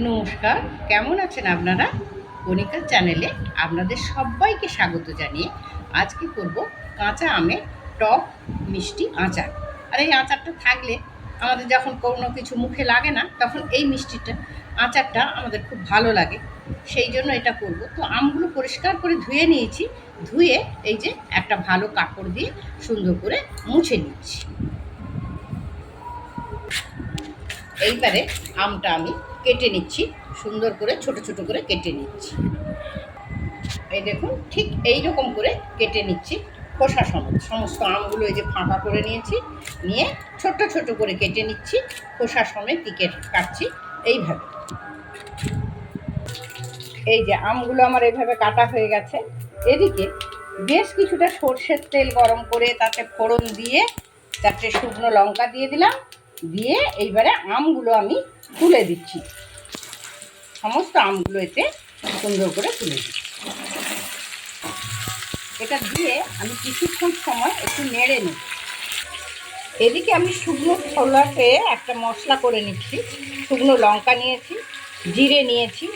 নমস্কার, কেমন আছেন আপনারা? কণিকা চ্যানেলে আপনাদের সবাইকে স্বাগত জানিয়ে আজকে করব কাঁচা আমের টক মিষ্টি আচার। আর এই আচারটা থাকলে আমাদের যখন কোনো কিছু মুখে লাগে না, তখন এই মিষ্টিটা, আচারটা আমাদের খুব ভালো লাগে। সেই জন্য এটা করব। তো আমগুলো পরিষ্কার করে ধুয়ে নিয়েছি। ধুয়ে এই যে একটা ভালো কাপড় দিয়ে সুন্দর করে মুছে নিচ্ছি। এইবারে আমটা আমি কেটে নিচ্ছি, সুন্দর করে, ছোট ছোট করে কেটে নিচ্ছি। এই দেখুন, ঠিক এই রকম করে কেটে নিচ্ছি খোসা সমেত। সমস্ত আমগুলো এই যে ফাঁকা করে নিয়েছি, নিয়ে ছোট ছোট করে কেটে নিচ্ছি, খোসা সমেত টিকে কাটছি এইভাবে। এই যে আমগুলো আমার এইভাবে কাটা হয়ে গেছে। এদিকে বেশ কিছুটা সর্ষের তেল গরম করে তাতে ফোড়ন দিয়ে চারটে শুকনো লঙ্কা দিয়ে দিলাম। দিয়ে এইবারে আমগুলো আমি তুলে দিচ্ছি। সমস্ত আমগুলো এতে সুন্দর করে তুলে দিচ্ছি। এটা দিয়ে আমি কিছুক্ষণ সময় একটু নেড়ে নিই এদিকে আমি শুকনো ছোলাতে একটা মশলা করে নিচ্ছি। শুকনো লঙ্কা নিয়েছি, জিরে নিয়েছি,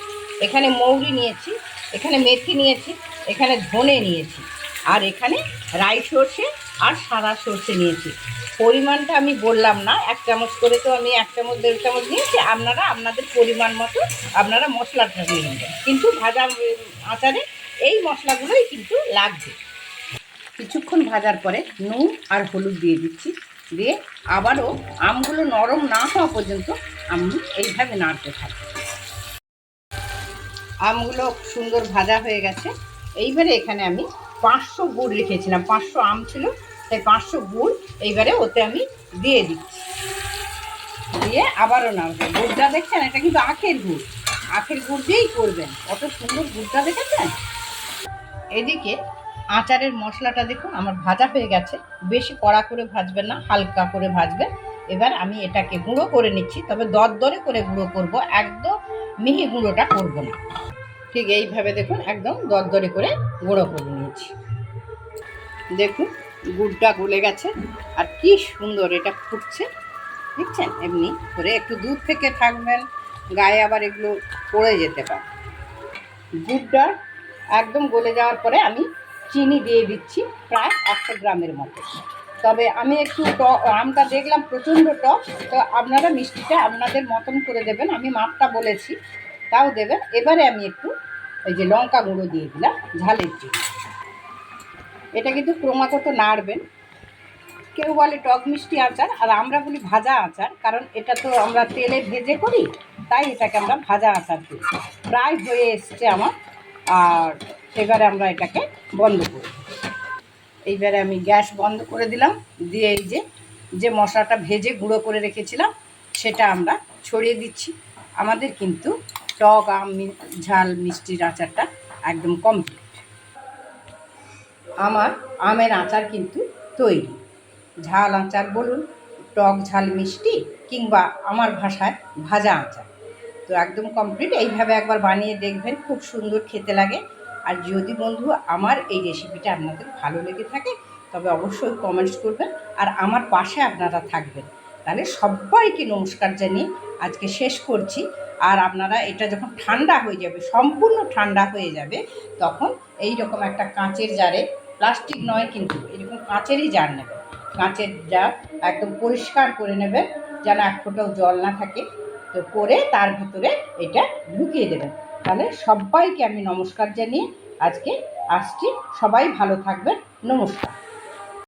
এখানে মৌরি নিয়েছি, এখানে মেথি নিয়েছি, এখানে ধনে নিয়েছি। আর এখানে রাই সর্ষে আর সাদা সর্ষে নিয়েছি। পরিমাণটা আমি বললাম না, এক চামচ করে তো আমি এক চামচ, দেড় চামচ নিয়েছি, আপনারা আপনাদের পরিমাণ মতো আপনারা মশলাটা নিয়ে নেবেন কিন্তু ভাজা আচারে এই মশলাগুলোই কিন্তু লাগবে। কিছুক্ষণ ভাজার পরে নুন আর হলুদ দিয়ে দিচ্ছি, দিয়ে আবারও আমগুলো নরম না হওয়া পর্যন্ত আমি এইভাবে নাড়তে থাকি। আমগুলো সুন্দর ভাজা হয়ে গেছে। এইবারে এখানে আমি পাঁচশো গুড় রেখেছিলাম, পাঁচশো আম ছিল তাই পাঁচশো গুড় এইবারে ওতে আমি দিয়ে দিচ্ছি দিয়ে আবারও নাড়বো। গুড়টা দেখছেন? এটা কিন্তু আখের গুড়। আখের গুড় দিয়েই করবেন। কত সুন্দর গুড়টা দেখেছেন? এদিকে আচারের মশলাটা দেখুন, আমার ভাজা হয়ে গেছে। বেশি কড়া করে ভাজবেন না, হালকা করে ভাজবেন। এবার আমি এটাকে গুঁড়ো করে নিচ্ছি, তবে দরদরে করে গুঁড়ো করব। একদম মিহি গুঁড়োটা করব না। ঠিক এইভাবে দেখুন, একদম দরদরে করে গুঁড়ো করে নিয়েছি দেখুন গুড়টা গলে গেছে। আর কি সুন্দর এটা ফুটছে। দেখছেন? এমনি করে একটু দূর থেকে থাকবেন, গায়ে আবার এগুলো পড়ে যেতে পারে। গুড়টা একদম গলে যাওয়ার পরে আমি চিনি দিয়ে দিচ্ছি প্রায় একশো গ্রামের মতো। তবে আমি একটু টক আমটা দেখলাম প্রচণ্ড টক, তো আপনারা মিষ্টিটা আপনাদের মতন করে দেবেন। আমি মাপটা বলেছি, তাও দেবেন। এবারে আমি একটু এই যে লঙ্কা গুঁড়ো দিয়ে দিলাম ঝালের জন্য। এটা কিন্তু ক্রমাগত নাড়বেন। কেউ বলে টক মিষ্টি আচার, আর আমরা বলি ভাজা আচার, কারণ এটা তো আমরা তেলে ভেজে করি, তাই এটাকে আমরা ভাজা আচার দিই প্রায় হয়ে এসছে আমার, আর এবারে আমরা এটাকে বন্ধ করি। এইবারে আমি গ্যাস বন্ধ করে দিলাম, দিয়ে এই যে যে মশলাটা ভেজে গুঁড়ো করে রেখেছিলাম, সেটা আমরা ছড়িয়ে দিচ্ছি। আমাদের কিন্তু টক আম, ঝাল, মিষ্টির আচারটা একদম কমপ্লিট আমার আমের আচার কিন্তু তৈরি। ঝাল আচার বলুন, টক ঝাল মিষ্টি কিংবা আমার ভাষায় ভাজা আচার। তো একদম কমপ্লিট এইভাবে একবার বানিয়ে দেখবেন, খুব সুন্দর খেতে লাগে। আর যদি বন্ধু, আমার এই রেসিপিটা আপনাদের ভালো লেগে থাকে, তবে অবশ্যই কমেন্টস করবেন আর আমার পাশে আপনারা থাকবেন। তাহলে সবাইকে নমস্কার জানিয়ে আজকে শেষ করছি। আর আপনারা, এটা যখন ঠান্ডা হয়ে যাবে, সম্পূর্ণ ঠান্ডা হয়ে যাবে, তখন এই রকম একটা কাঁচের জারে প্লাস্টিক নয় কিন্তু, এরকম কাঁচেরই জার নেবে। কাঁচের জার একদম পরিষ্কার করে নেবেন যেন এক ফোটাও জল না থাকে। তো করে তার ভিতরে এটা ঢুকিয়ে দেবেন তাহলে সবাইকে আমি নমস্কার জানিয়ে আজকে আসছি। সবাই ভালো থাকবেন। নমস্কার।